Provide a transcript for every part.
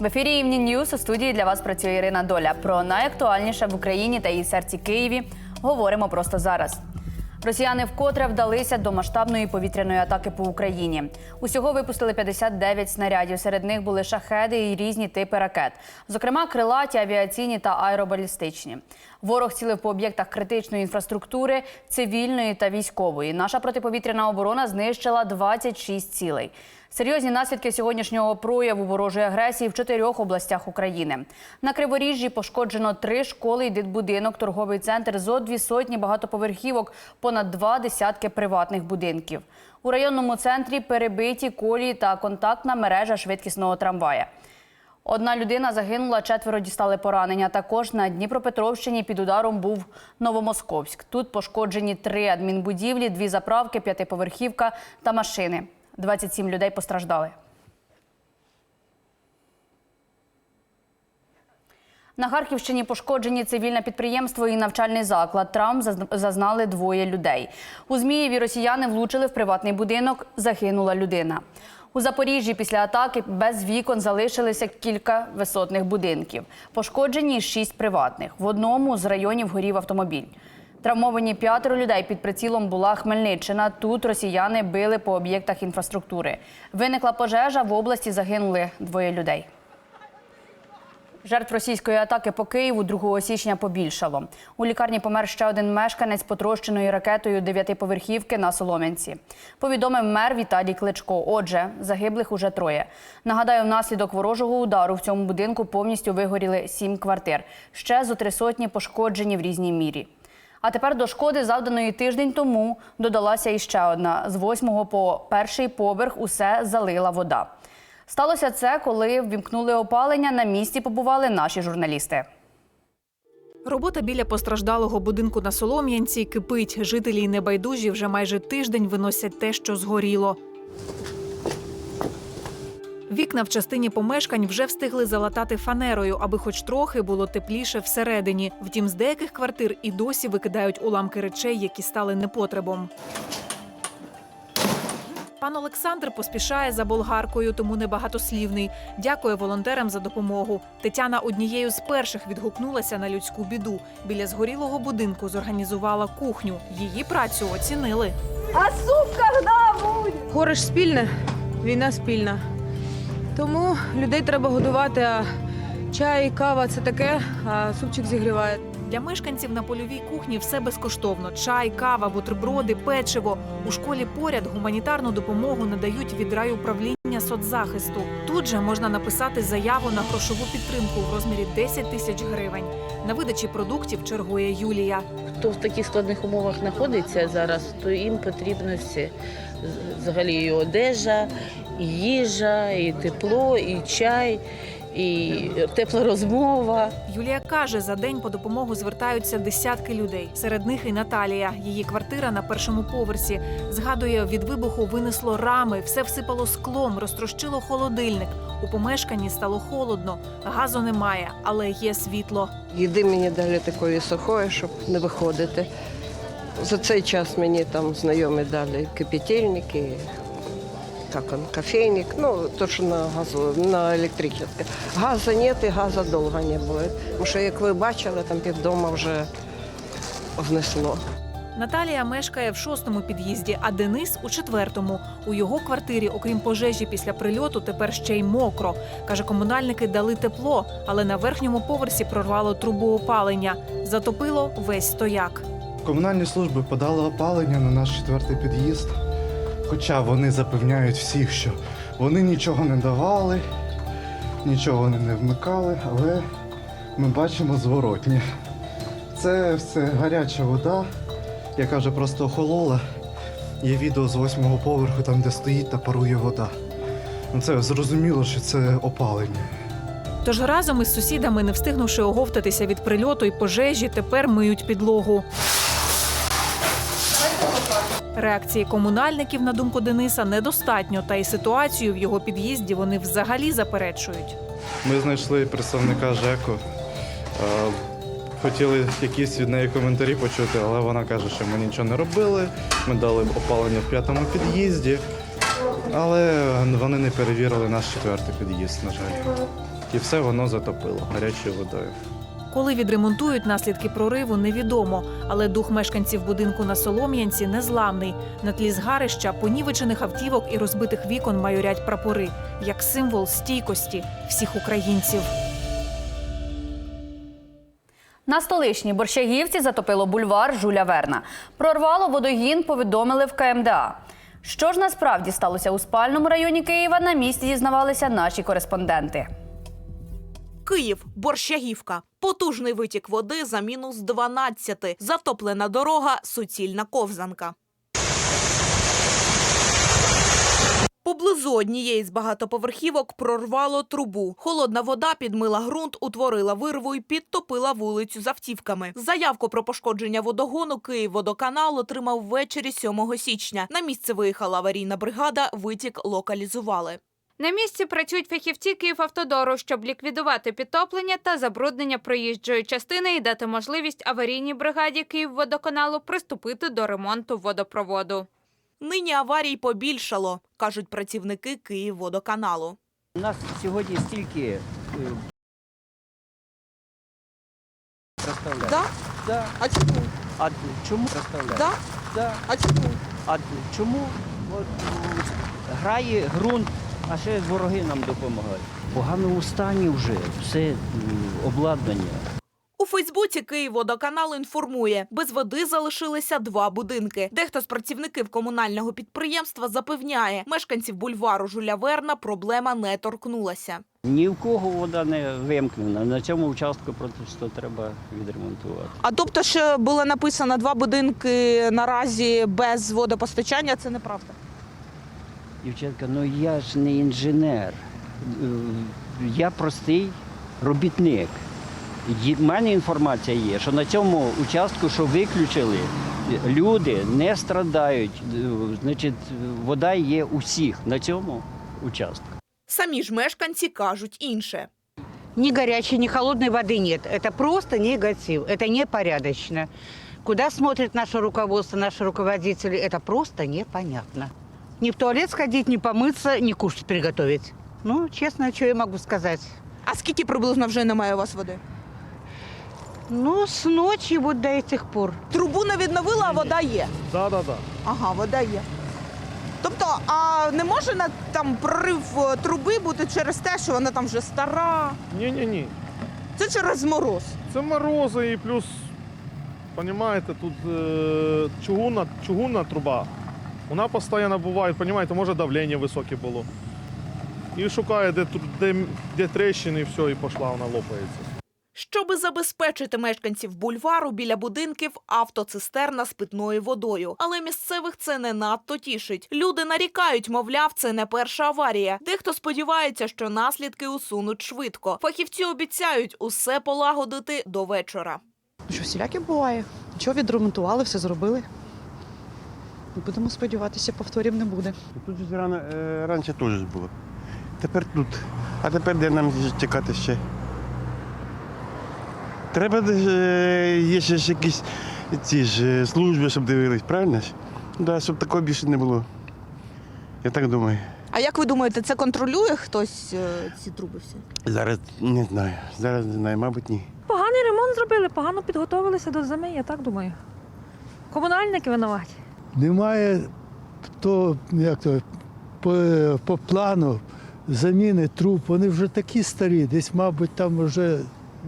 В ефірі Evening News у студії для вас працює Ірина Доля. Про найактуальніше в Україні та її серці Києві говоримо просто зараз. Росіяни вкотре вдалися до масштабної повітряної атаки по Україні. Усього випустили 59 снарядів. Серед них були шахеди і різні типи ракет, зокрема крилаті, авіаційні та аеробалістичні. Ворог цілив по об'єктах критичної інфраструктури, цивільної та військової. Наша протиповітряна оборона знищила 26 цілей. Серйозні наслідки сьогоднішнього прояву ворожої агресії в чотирьох областях України. На Криворіжжі пошкоджено три школи і дитбудинок, торговий центр, зо дві сотні багатоповерхівок, понад два десятки приватних будинків. У районному центрі перебиті колії та контактна мережа швидкісного трамвая. Одна людина загинула, четверо дістали поранення. Також на Дніпропетровщині під ударом був Новомосковськ. Тут пошкоджені три адмінбудівлі, дві заправки, п'ятиповерхівка та машини. 27 людей постраждали. На Харківщині пошкоджені цивільне підприємство і навчальний заклад. Травм заз- зазнали двоє людей. У Змієві росіяни влучили в приватний будинок. Загинула людина. У Запоріжжі після атаки без вікон залишилися кілька висотних будинків. Пошкоджені шість приватних. В одному з районів горів автомобіль. Травмовані п'ятеро людей під прицілом була Хмельниччина. Тут росіяни били по об'єктах інфраструктури. Виникла пожежа. В області загинули двоє людей. Жертв російської атаки по Києву 2 січня побільшало. У лікарні помер ще один мешканець потрощеною ракетою дев'ятиповерхівки на Солом'янці. Повідомив мер Віталій Кличко. Отже, загиблих уже троє. Нагадаю, внаслідок ворожого удару в цьому будинку повністю вигоріли сім квартир. Ще зо три сотні пошкоджені в різній мірі. А тепер до шкоди, завданої тиждень тому, додалася іще одна. З восьмого по перший поверх усе залила вода. Сталося це, коли ввімкнули опалення. На місці побували наші журналісти. Робота біля постраждалого будинку на Солом'янці кипить. Жителі й небайдужі вже майже тиждень виносять те, що згоріло. Вікна в частині помешкань вже встигли залатати фанерою, аби хоч трохи було тепліше всередині. Втім, з деяких квартир і досі викидають уламки речей, які стали непотребом. Пан Олександр поспішає за болгаркою, тому небагатослівний. Дякує волонтерам за допомогу. Тетяна однією з перших відгукнулася на людську біду. Біля згорілого будинку зорганізувала кухню. Її працю оцінили. А суп когда будет? Горе ж спільне, війна спільна. Тому людей треба годувати, а чай, кава це таке, а супчик зігріває. Для мешканців на польовій кухні все безкоштовно: чай, кава, бутерброди, печиво. У школі поряд гуманітарну допомогу надають від райуправління соцзахисту. Тут же можна написати заяву на грошову підтримку в розмірі 10 тисяч гривень. На видачі продуктів чергує Юлія. хто в таких складних умовах знаходиться зараз, то їм потрібно все. Взагалі і одежа, і їжа, і тепло, і чай, і тепла розмова. Юлія каже, за день по допомогу звертаються десятки людей. Серед них і Наталія. Її квартира на першому поверсі. Згадує, від вибуху винесло рами, все всипало склом, розтрощило холодильник. У помешканні стало холодно, газу немає, але є світло. Їди мені дали такої сухої, щоб не виходити. За цей час мені там знайомі дали кипятильник як він, кофейник, ну, то, що на газу, на електричне. Газу нет і газу довго не буде. Тому що, як ви бачили, там під домом вже внесло. Наталія мешкає в шостому під'їзді, а Денис у четвертому. У його квартирі, окрім пожежі після прильоту, тепер ще й мокро. Каже, комунальники дали тепло, але на верхньому поверсі прорвало трубу опалення. Затопило весь стояк. Комунальні служби подали опалення на наш четвертий під'їзд. Хоча вони запевняють всіх, що вони нічого не давали, нічого вони не вмикали, але ми бачимо зворотнє. Це все гаряча вода, яка вже просто охолола. Є відео з восьмого поверху, там де стоїть та парує вода. Ну це зрозуміло, що це опалення. Тож разом із сусідами, не встигнувши оговтатися від прильоту і пожежі, тепер миють підлогу. Реакції комунальників, на думку Дениса, недостатньо, та й ситуацію в його під'їзді вони взагалі заперечують. Ми знайшли представника ЖЕКу. Е, Хотіли якісь від неї коментарі почути, але вона каже, що ми нічого не робили. Ми дали опалення в п'ятому під'їзді, але вони не перевірили наш четвертий під'їзд, на жаль. і все воно затопило гарячою водою. Коли відремонтують наслідки прориву, невідомо. Але дух мешканців будинку на Солом'янці незламний. На тлі згарища, понівечених автівок і розбитих вікон майорять прапори як символ стійкості всіх українців. На столичній Борщагівці затопило бульвар Жуля Верна. Прорвало водогін, повідомили в КМДА. Що ж насправді сталося у спальному районі Києва, на місці дізнавалися наші кореспонденти. Київ, Борщагівка. Потужний витік води за мінус 12. Затоплена дорога, суцільна ковзанка. Поблизу однієї з багатоповерхівок прорвало трубу. Холодна вода підмила ґрунт, утворила вирву і підтопила вулицю з автівками. Заявку про пошкодження водогону Київводоканал отримав ввечері 7 січня. На місце виїхала аварійна бригада, витік локалізували. На місці працюють фахівці Київавтодору, щоб ліквідувати підтоплення та забруднення проїжджої частини і дати можливість аварійній бригаді Київводоканалу приступити до ремонту водопроводу. Нині аварій побільшало, кажуть працівники Київводоканалу. У нас сьогодні стільки е. Да? Да. А чому? А чому? Да? Да. А чому? А чому от, грає ґрунт, а ще вороги нам допомагають? В поганому стані вже все обладнання. У Фейсбуці Київводоканал інформує, без води залишилися два будинки. Дехто з працівників комунального підприємства запевняє, мешканців бульвару Жуля Верна проблема не торкнулася. Ні в кого вода не вимкнена. На цьому участку просто треба відремонтувати. А тобто, що було написано два будинки наразі без водопостачання, це неправда. Дівчатка, ну я ж не інженер. Е, Я простий робітник. У мене інформація є, що на цьому участку, що виключили, люди не страдають. Е, Значить, вода є у всіх на цьому участку. Самі ж мешканці кажуть інше. Ни горячей, ни холодной воды нет. Это просто негатив. Это непорядочно. Куда смотрит наше руководство, наши руководители, это просто непонятно. Ни в туалет сходить, ни помыться, ни кушать приготовить. Ну, честно, что я могу сказать? А скільки приблизно вже немає у вас води? Ну, с ночи вот до этих пор. Трубу не відновила, а вода є. Да, да, да. Ага, вода є. Тобто, а не може на там прорив е, труби бути через те, що вона там вже стара? Ні, ні, ні. Це через мороз. Це морози і плюс, розумієте, тут е, чугунна, чугунна труба. Вона постійно буває, розумієте, може давлення високе було. І шукає, де, де, де тріщини, і все, і пішла, вона лопається. Щоби забезпечити мешканців бульвару біля будинків автоцистерна з питною водою. Але місцевих це не надто тішить. Люди нарікають, мовляв, це не перша аварія. Дехто сподівається, що наслідки усунуть швидко. Фахівці обіцяють усе полагодити до вечора. Що всіляке буває. Нічого відремонтували, все зробили. Будемо сподіватися, повторів не буде. Тут ж рано, е, раніше теж було. Тепер тут. А тепер де нам чекати ще? Треба е, є ще ж якісь ці ж е, служби, щоб дивились, правильно ж? Да, щоб такого більше не було. Я так думаю. А як ви думаєте, це контролює хтось ці труби всі? Зараз не знаю. Зараз не знаю, мабуть, ні. Поганий ремонт зробили, погано підготувалися до зими, я так думаю. Комунальники винуваті. Немає то, як то, по, по плану заміни труб. Вони вже такі старі, десь, мабуть, там вже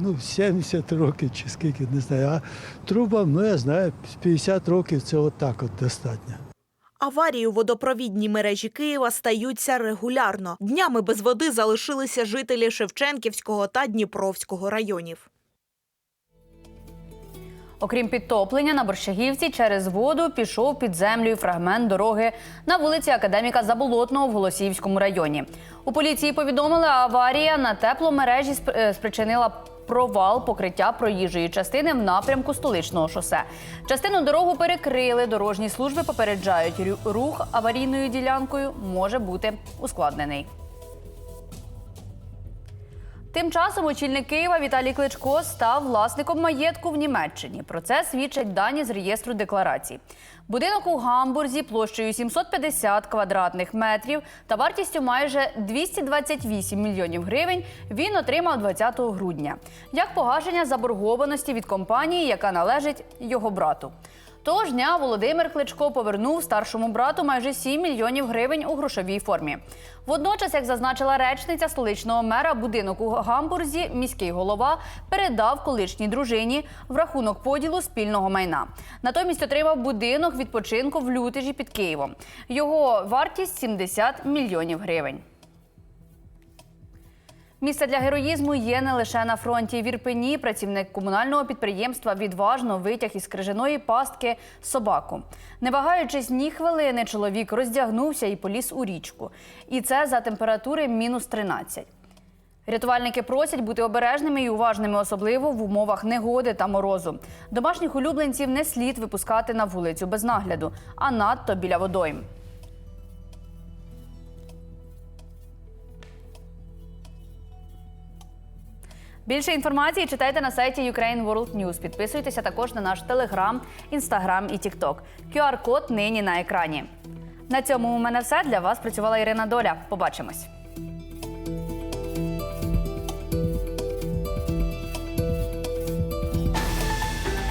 ну, 70 років чи скільки, не знаю. А трубам, ну я знаю, 50 років це отак от достатньо. Аварії у водопровідній мережі Києва стаються регулярно. Днями без води залишилися жителі Шевченківського та Дніпровського районів. Окрім підтоплення на Борщагівці, через воду пішов під землю фрагмент дороги на вулиці Академіка Заболотного в Голосіївському районі. У поліції повідомили, аварія на тепломережі е, спричинила провал покриття проїжджої частини в напрямку столичного шосе. Частину дорогу перекрили. Дорожні служби попереджають, рух аварійною ділянкою може бути ускладнений. Тим часом очільник Києва Віталій Кличко став власником маєтку в Німеччині. Про це свідчать дані з реєстру декларацій. Будинок у Гамбурзі площею 750 квадратних метрів та вартістю майже 228 мільйонів гривень він отримав 20 грудня як погашення заборгованості від компанії, яка належить його брату. Того ж дня Володимир Кличко повернув старшому брату майже 7 мільйонів гривень у грошовій формі. Водночас, як зазначила речниця столичного мера, будинок у Гамбурзі міський голова передав колишній дружині в рахунок поділу спільного майна. Натомість отримав будинок відпочинку в Лютежі під Києвом. Його вартість 70 мільйонів гривень. Місце для героїзму є не лише на фронті. В Ірпені працівник комунального підприємства відважно витяг із крижаної пастки собаку. Не вагаючись ні хвилини, чоловік роздягнувся і поліз у річку. І це за температури мінус 13. Рятувальники просять бути обережними і уважними, особливо в умовах негоди та морозу. Домашніх улюбленців не слід випускати на вулицю без нагляду, а надто біля водойм. Більше інформації читайте на сайті Ukraine World News. Підписуйтеся також на наш телеграм, інстаграм і тікток. QR-код нині на екрані. На цьому у мене все для вас працювала Ірина Доля. Побачимось.